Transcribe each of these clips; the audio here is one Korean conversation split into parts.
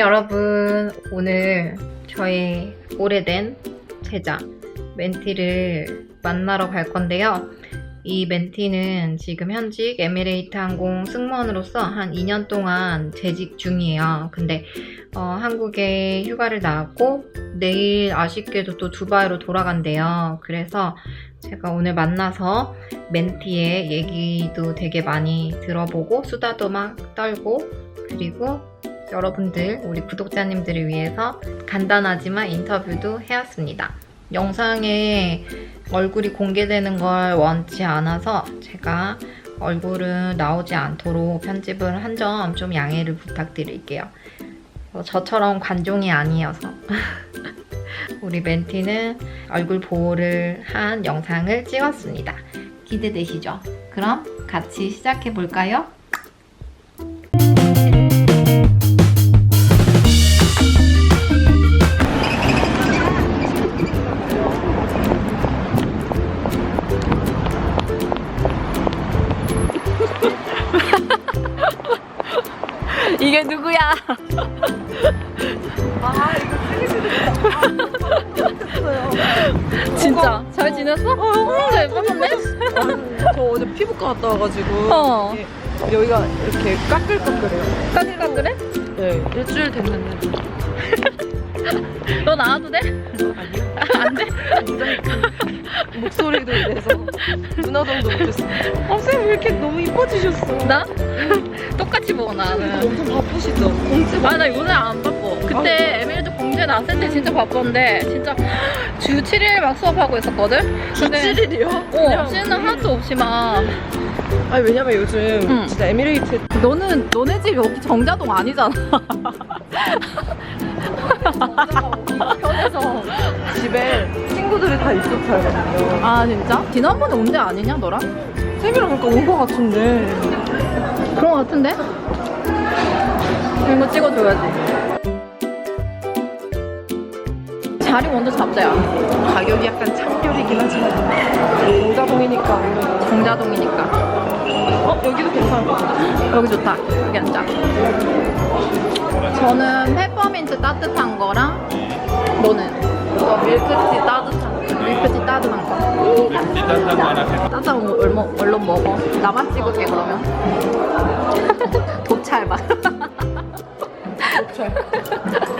여러분, 오늘 저의 오래된 제자 멘티를 만나러 갈 건데요. 이 멘티는 지금 현직 에미레이트 항공 승무원으로서 한 2년 동안 재직 중이에요. 근데 어, 한국에 휴가를 나왔고 내일 아쉽게도 또 두바이로 돌아간대요. 그래서 제가 오늘 만나서 멘티의 얘기도 되게 많이 들어보고 수다도 막 떨고 그리고 여러분들, 우리 구독자님들을 위해서 간단하지만 인터뷰도 해왔습니다. 영상에 얼굴이 공개되는 걸 원치 않아서 제가 얼굴은 나오지 않도록 편집을 한 점 좀 양해를 부탁드릴게요. 어, 저처럼 관종이 아니어서. 우리 멘티는 얼굴 보호를 한 영상을 찍었습니다. 기대되시죠? 그럼 같이 시작해 볼까요? 이게 누구야? 아 이거 찍으시는 진짜 잘 지냈어? 어, 잘 예뻤는데? 저 어제 피부과 갔다 와가지고 어. 여기가 이렇게 까끌까끌해요 까끌까끌해? 네 일주일 됐는데 너 나와도 돼? 아니요 안 돼? 목소리도 이래서 누나 정도 못했어요 아쌤왜 이렇게 너무 이뻐지셨어 나? 똑같이 먹어 나는. 엄청 바쁘시죠? 공지 아나 요새 안 바빠. 그때 에밀리도 공주에 나왔을 때 진짜 바빴는데 진짜 주 7일 막 수업하고 있었거든? 근데 7일이요? 어, 쉬는 하나도 없이 막 아니 왜냐면 요즘 응. 진짜 에미레이트 너는 너네 집 여기 정자동 아니잖아. 편해서. 집에 친구들이 다 살거든요 아 진짜? 지난번에 온 데 아니냐 너랑? 쌤이랑 아까 온거 같은데 그런 거 같은데? 이거 찍어줘야지. 자리 먼저 잡자야. 가격이 약간 참결이긴 하지만 공자동이니까 아무래도 정자동이니까. 어? 여기도 같아 여기 좋다. 여기 앉자. 저는 페퍼민트 따뜻한 거랑 너는? 저 밀크티 따뜻한 거. 밀크티 따뜻한 거. 따뜻한 거 얼마, 얼른 먹어. 나만 찍을게 그러면. 도찰 막.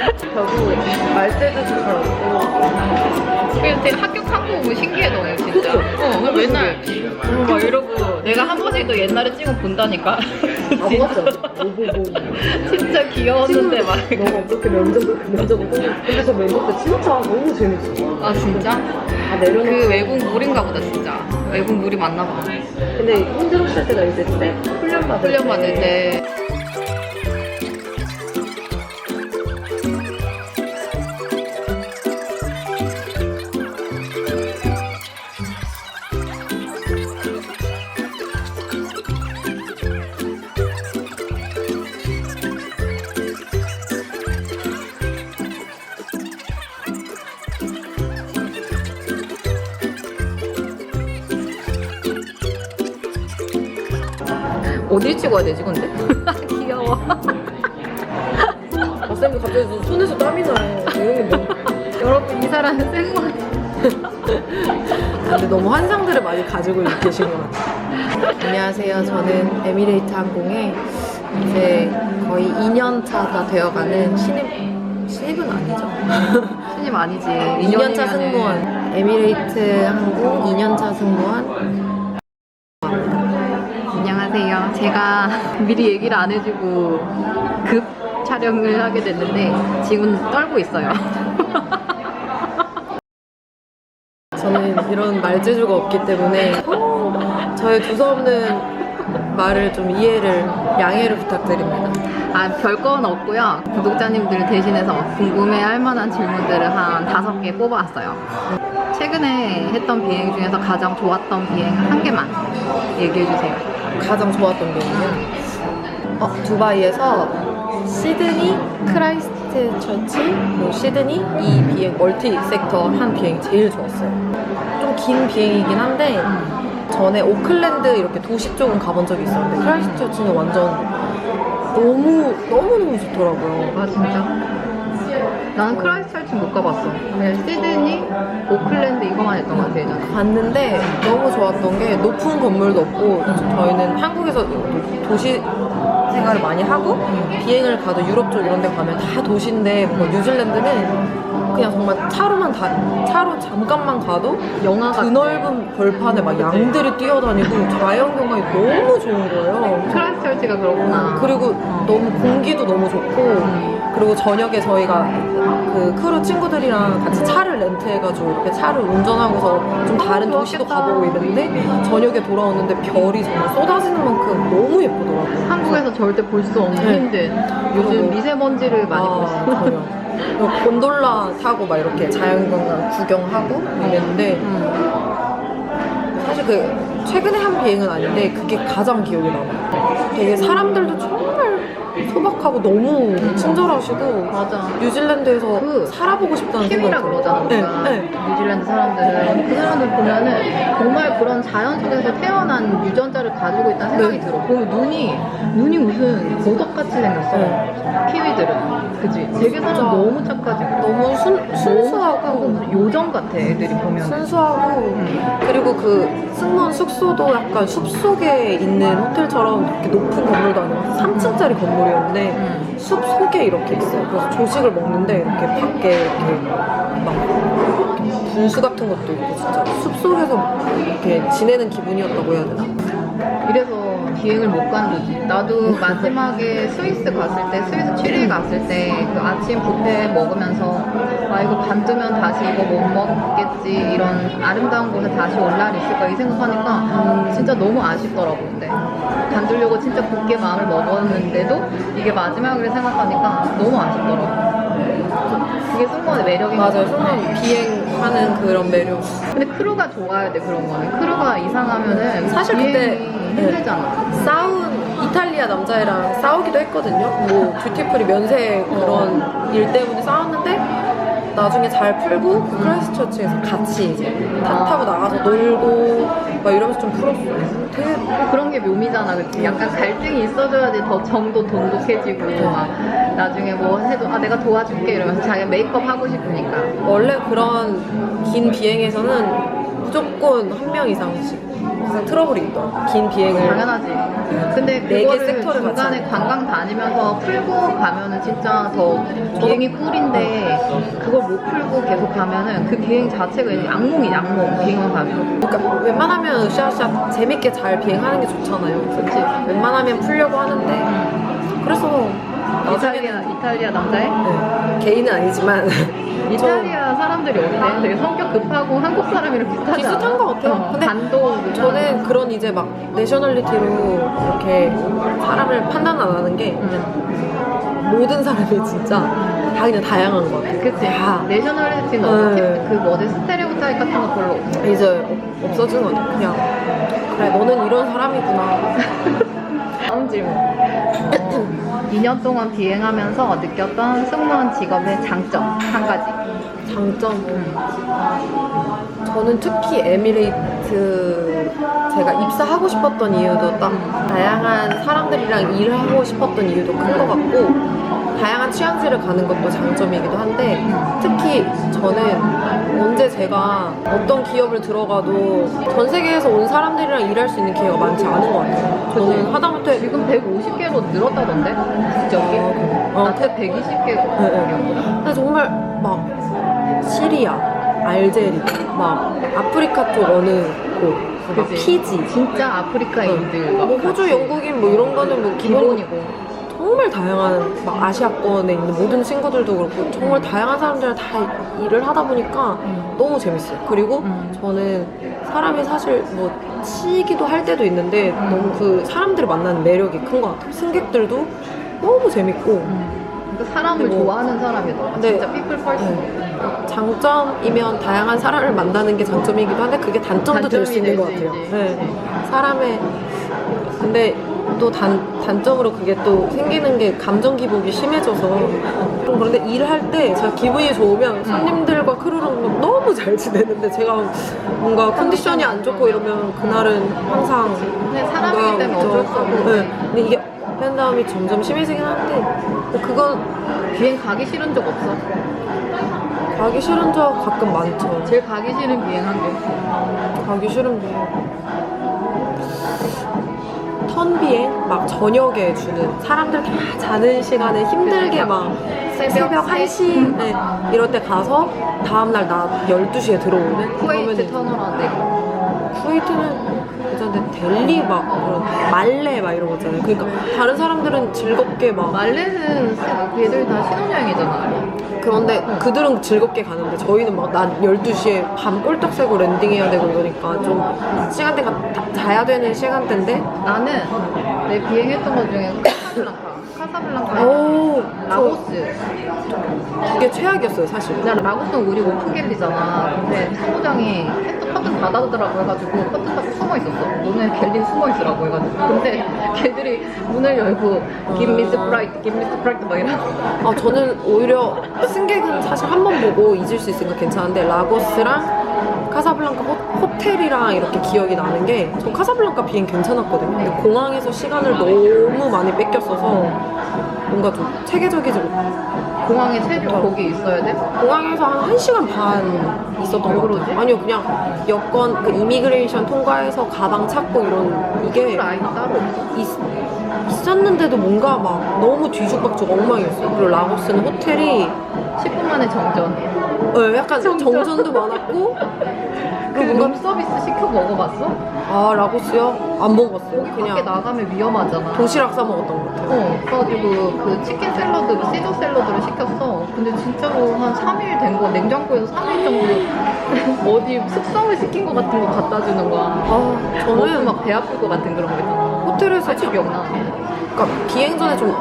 저도 말대도 잘 없고 그래서 되게 합격한 거 보면 신기해 너네 진짜. 어, 나 맨날 어, 막 이러고 내가 한 번씩 또 옛날에 찍은 거 본다니까. 아무것도 오보고 진짜 귀여웠는데 막. 너가 어떻게 면접 면접 오고 근데 저 면접 때 진짜 너무 재밌어 아 진짜? 다 내려놓고 그 외국 물인가 보다 진짜. 외국 물이 맞나 봐. 근데 힘들었을 때가 이제 때 훈련 받을 훈련 받을 때. 어딜 찍어야 되지 근데? 귀여워. 아 쌤이 갑자기 저 손에서 땀이 나요 이런 게 뭐. 여러분 이 사람은 생각. 근데 너무 환상들을 많이 가지고 계신 것 같아요 안녕하세요 저는 에미레이트 항공에 이제 거의 2년 차가 되어가는 신입 신입은 아니죠 신임 아니지. 2년차 승무원 에미레이트 항공 2년차 승무원 제가 미리 얘기를 안 해주고 급 촬영을 하게 됐는데 지금 떨고 있어요. 저는 이런 말재주가 없기 때문에 저의 두서없는 말을 좀 이해를 양해를 부탁드립니다 아, 별건 없고요. 구독자님들 대신해서 궁금해 할 만한 질문들을 한 다섯 개 뽑아왔어요. 최근에 했던 비행 중에서 가장 좋았던 비행 한 개만 얘기해 주세요. 가장 좋았던 비행은 어, 두바이에서 시드니 크라이스트 처치 그리고 시드니 이 비행 멀티 섹터 한 비행이 제일 좋았어요 좀 긴 비행이긴 한데 전에 오클랜드 이렇게 도시 쪽은 가본 적이 있었는데 크라이스트 처치는 완전 너무 너무너무 좋더라고요. 아 진짜? 나는 크라이스트 처치 못 가봤어. 그냥 시드니, 오클랜드 이거만 했던 것 같아 예전에. 갔는데 너무 좋았던 게 높은 건물도 없고 저희는 한국에서 도시 생활을 많이 하고 비행을 가도 유럽 쪽 이런 데 가면 다 도시인데 뭐 뉴질랜드는 그냥 정말 차로만 다 차로 잠깐만 가도 영화 같아. 드넓은 벌판에 막 양들이 뛰어다니고 자연 경관이 너무 좋은 거예요. 크라이스트처치가 그렇구나. 그리고 너무 공기도 너무 좋고 그리고 저녁에 저희가 그 크루 친구들이랑 같이 차를 렌트해가지고 이렇게 차를 운전하고서 좀 다른 도시도 좋았겠다. 가보고 이랬는데 저녁에 돌아오는데 별이 정말 쏟아지는 만큼 너무 예쁘더라고요. 한국에서 절대 볼 수 없는 네. 힘든 요즘 그리고- 미세먼지를 많이 아, 있는 전혀. 그리고 곤돌라 타고 막 이렇게 자연경관 구경하고 이랬는데 사실 그 최근에 한 비행은 아닌데 그게 가장 기억에 남아요. 되게 사람들도 정말 소박하고 너무 친절하시고 맞아. 뉴질랜드에서 그 살아보고 싶다는 킴이라 생각이 그러잖아 들어요. 우리가 네, 네. 뉴질랜드 사람들은 그 사람들 보면은 정말 그런 자연 속에서 태어난 유전자를 가지고 있다는 생각이 네. 들어 보면 눈이 눈이 무슨 보석같이 생겼어 네. 키위들은 그지 되게 사람. 너무 착하지 너무 순, 순수하고 무슨 요정 같아 애들이 보면 순수하고 그리고 그 승무원 숙소도 약간 숲 속에 있는 호텔처럼 이렇게 높은 건물도 아니고 3층짜리 건물이었는데 음. 숲 속에 이렇게 있어요. 그래서 조식을 먹는데 이렇게 밖에 이렇게 막 분수 같은 것도 있고 진짜 숲 속에서 이렇게 지내는 기분이었다고 해야 되나? 이래서 비행을 못 간거지. 나도 마지막에 스위스 갔을 때, 스위스 취리에 갔을 때, 그 아침 뷔페 먹으면서, 아, 이거 반 뜨면 다시 이거 못 먹겠지. 이런 아름다운 곳에 다시 올 날이 있을까. 이 생각하니까 진짜 너무 아쉽더라고. 근데 간두려고 진짜 굳게 마음을 먹었는데도 이게 마지막을 생각하니까 너무 아쉽더라고. 그게 승무원의 매력인 것 맞아요. 같아. 승무원 비행하는 그런 매력. 근데 크루가 좋아야 돼, 그런 거는. 크루가 이상하면은 사실 비행이 네. 힘들잖아. 싸운 이탈리아 남자애랑 싸우기도 했거든요. 뭐 듀티프리 면세 그런 일 때문에 싸웠는데 나중에 잘 풀고 그 크라이스처치에서 같이 이제 타 타고 나가서 놀고 막 이러면서 좀 풀었어요. 되게 그런 게 묘미잖아, 그치? 약간 갈등이 있어줘야지 더 정도 돈독해지고, 막, 나중에 뭐 해도, 아, 내가 도와줄게, 이러면서 자기가 메이크업 하고 싶으니까. 원래 그런 긴 비행에서는 무조건 한 명 이상씩 항상 트러블이 있더라고. 긴 비행을 당연하지. 근데 네개 그거를 섹터를 중간에. 관광 다니면서 풀고 가면은 진짜 더 비행이 꿀인데, 그걸 못 풀고 계속 가면은 그 비행 자체가 이제 악몽이 악몽, 비행만 가면. 그러니까 웬만하면 으쌰으쌰 재밌게 잘 비행하는 게 좋잖아요. 그치? 웬만하면 풀려고 하는데 그래서 나중에는 이탈리아, 이탈리아 남자애? 네, 개인은 아니지만 이탈리아 사람들이 어때? 되게 성격 급하고 한국 사람이랑 비슷하지 비슷한? 것 같아요. 어, 근데 단독 저는 그런 이제 막 내셔널리티로 이렇게 사람을 판단 안 하는 게 응. 모든 사람이 진짜 다 그냥 다양한 것 같아요. 그치 다 내셔널리티는 네. 그 뭐지 스테레오타입 같은 거 별로 없어 이제 없- 없어진 것 같아요. 그냥 그래 너는 이런 사람이구나. 다음 질문 어, 2년 동안 비행하면서 느꼈던 승무원 직업의 장점 한 가지 장점 음. 저는 특히 에미레이트 제가 입사하고 싶었던 이유도 딱 다양한 사람들이랑 일을 하고 싶었던 이유도 큰 것 같고 다양한 취향지를 가는 것도 장점이기도 한데 특히 저는 언제 제가 어떤 기업을 들어가도 전 세계에서 온 사람들이랑 일할 수 있는 기회가 많지 않은 것 같아요. 저는 하다못해 지금 150개로 늘었다던데? 국적이? 어, 나 그때 120개였거든 근데 정말 막 시리아, 알제리, 막 아프리카 쪽 어느 곳, 막 그치? 피지, 진짜 아프리카인들 막 뭐 호주, 같이. 영국인 뭐 이런 거는 뭐 기본 기본이고 정말 다양한 막 아시아권에 있는 모든 친구들도 그렇고 정말 다양한 사람들이랑 다 일을 하다 보니까 음. 너무 재밌어요. 그리고 음. 저는 사람이 사실 뭐 치기도 할 때도 있는데 너무 그 사람들을 만나는 매력이 큰 것 같아요. 승객들도 너무 재밌고 음. 그 사람을 뭐- 좋아하는 사람이더라 네. 진짜 피플 펄슨 장점이면 다양한 사람을 만나는 게 장점이기도 한데 그게 단점도 될 수 있는 것 같아요. 네. 사람의 근데 또 단, 단점으로 그게 또 생기는 게 감정 기복이 심해져서 좀 그런데 일을 할때 제가 기분이 좋으면 손님들과 크루랑 너무 잘 지내는데 제가 뭔가 컨디션이 안 좋고 이러면 그날은 항상 근데 사람이기 때문에 어쩔 수 없고 네. 근데 이게 팬덤이 점점 심해지긴 한데 뭐 그건 비행 가기 싫은 적 없어? 가기 싫은 적 가끔 많죠. 제일 가기 싫은 비행 한 게. 가기 싫은 게 턴비행 막 저녁에 주는 사람들 다 자는 시간에 힘들게 막 새벽 1시 네, 이럴 때 가서 다음날 나 12시에 들어오는 쿠웨이트 그러면은 터널한데. 쿠웨이트는 괜찮은데 델리 막 그런 말레 막 이런 거 있잖아요 그러니까 다른 사람들은 즐겁게 막 말레는 걔들 다 신혼여행이잖아. 그런데 그들은 즐겁게 가는데 저희는 막난 12시에 밤 꼴떡 새고 랜딩해야 되고 이러니까 좀 시간대가 다 자야 되는 시간대인데 나는 내 비행했던 것 중에 카사블랑카. 카사블랑카. 오, 라고스. 그게 최악이었어요, 사실. 나 라고스는 우리 오픈 갤리잖아. 근데 사무장이 커튼 닫아두더라고 해가지고 커튼 닫고 숨어 있었어. 너네 갤리 숨어 있으라고 해가지고. 근데 걔들이 문을 열고 김미스 프라이트, 김미스 프라이트 막 이러고. 아, 저는 오히려 승객은 사실 한 번 보고 잊을 수 있으니까 괜찮은데, 라고스랑 카사블랑카 호, 호텔이랑 이렇게 기억이 나는 게, 전 카사블랑카 비행 괜찮았거든요. 근데 공항에서 시간을 너무 많이 뺏겼어서, 뭔가 좀 체계적이지 못 공항에 최종 거기 있어야 돼? 공항에서 한 1시간 반 있었던 왜것 그러지? 같아요. 아니요, 그냥 여권, 그 이미그레이션 통과해서 가방 찾고 이런, 이게 라인 따로 없어. 있, 있었는데도 뭔가 막 너무 뒤죽박죽 엉망이었어요. 그리고 라고스는 호텔이 10분 만에 정전. 어, 약간 정전. 정전도 많았고, 그 그리고 뭔가, 룸서비스 시켜 먹어봤어? 아, 라고스요? 안 먹었어요. 거기 밖에 그냥 나가면 위험하잖아. 도시락 싸 먹었던 것 같아요. 어, 그래가지고 그 치킨 샐러드, 시저 샐러드를 시켰어. 근데 진짜로 한 3일 된 거, 냉장고에서 3일 정도 어디 숙성을 시킨 것 같은 거 갖다 주는 거야. 아, 저는 저는 막 배 아플 것 같은 그런 거 있잖아. 호텔에서 아직 기억나. 그러니까 비행 전에 좀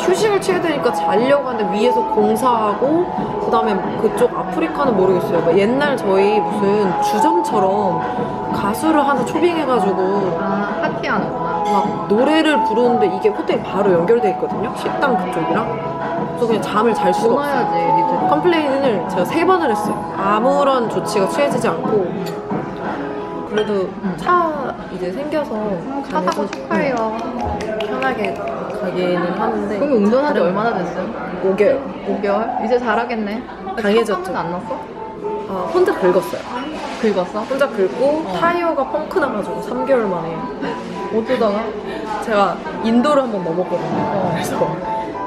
휴식을 취해야 되니까 자려고 하는데 위에서 공사하고 그다음에 그쪽 아프리카는 모르겠어요. 막 옛날 저희 무슨 주점처럼 가수를 하나 초빙해가지고 아, 파티하는구나. 막 노래를 부르는데 이게 호텔 바로 연결돼 있거든요. 식당 그쪽이랑. 그래서 그냥 잠을 잘 수가 없어요. 전화야지, 니들. 컴플레인을 제가 세 번을 했어요. 아무런 조치가 취해지지 않고 그래도 차 이제 생겨서 차 사고 축하해요. 편하게 가기는 하는데 그럼 운전한 지 얼마나 됐어요? 5개월 5개월? 이제 잘하겠네. 강해졌죠. 차는 안 났어? 아, 혼자 긁었어요 긁었어? 혼자 긁고 어. 타이어가 펑크 나가지고 3개월 만에 어쩌다가? 제가 인도를 한번 넘었거든요 어. 그래서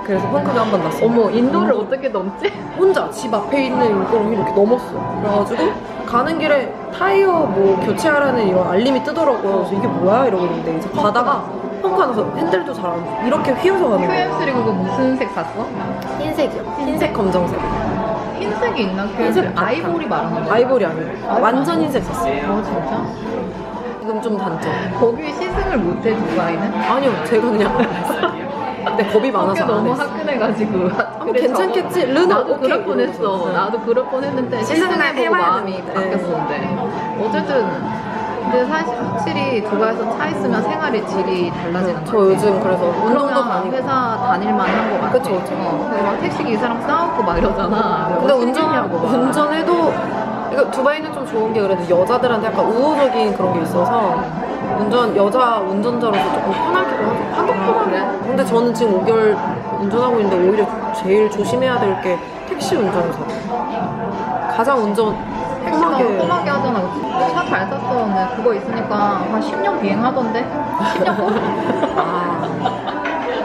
그래서 펑크가 한 번 났어요 어머, 인도를 어떻게 넘지? 혼자 집 앞에 있는 이걸 이렇게 넘었어요 그래가지고 가는 길에 타이어 뭐 교체하라는 이런 알림이 뜨더라고요 그래서 이게 뭐야 이러고 있는데 이제 가다가 펑크가 나서 핸들도 잘안 이렇게 휘어서 가는 거예요 QM3 그거 무슨 색 샀어? 흰색이요 흰색 검정색 흰색이 있나? 흰색 QM3 아이보리 말하는 거야? 아이보리 아니에요 완전 흰색 샀어요 어 진짜? 지금 좀 단점 거기 시승을 못해 두바이는? 아니요 제가 그냥 근데 겁이 많아서 안 너무 했어요 화끈해가지고 아, 괜찮겠지? 르노 나도 오케이 그럴 뻔했어 이러면서. 나도 그럴 뻔했는데 시승을 해봐야 마음이 됩니다. 바뀌었었는데 어쨌든 근데 사실 확실히 두바이에서 차 있으면 생활의 질이 달라지는 저거 같아 요즘 그래서 운동도 그러면 다니고 회사 다닐만 한거 같아 그쵸, 그쵸. 어, 근데 막 택시 기사랑 싸우고 막 이러잖아 근데 뭐 운전, 막. 운전해도 이거 두바이는 좀 좋은 게 그래도 여자들한테 약간 우호적인 그런 게 있어서 운전 여자 운전자로서 조금 편하기도 하고 한국보다 아, 그래? 근데 저는 지금 5개월 운전하고 있는데 오히려 제일 조심해야 될 게 택시 운전사 가장 운전 택시가 험하게 험하게 하잖아 차잘 샀어 근데 그거 있으니까 한 10년 비행하던데 10년 꼭? 아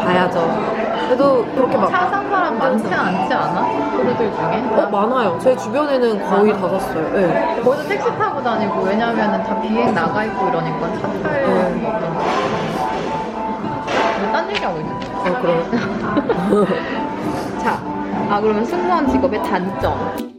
봐야죠 그래도 그렇게 막 차 산 사람 많지 않지 않아? 그루들 중에? 어, 많아요. 제 주변에는 거의 다 샀어요. 네. 거기서 택시 타고 다니고 왜냐면은 다 비행 나가 있고 이러니까 차탈 네. 없잖아. 왜딴 얘기하고 있는 거야? 어, 그래요. 자, 아 그러면 승무원 직업의 단점.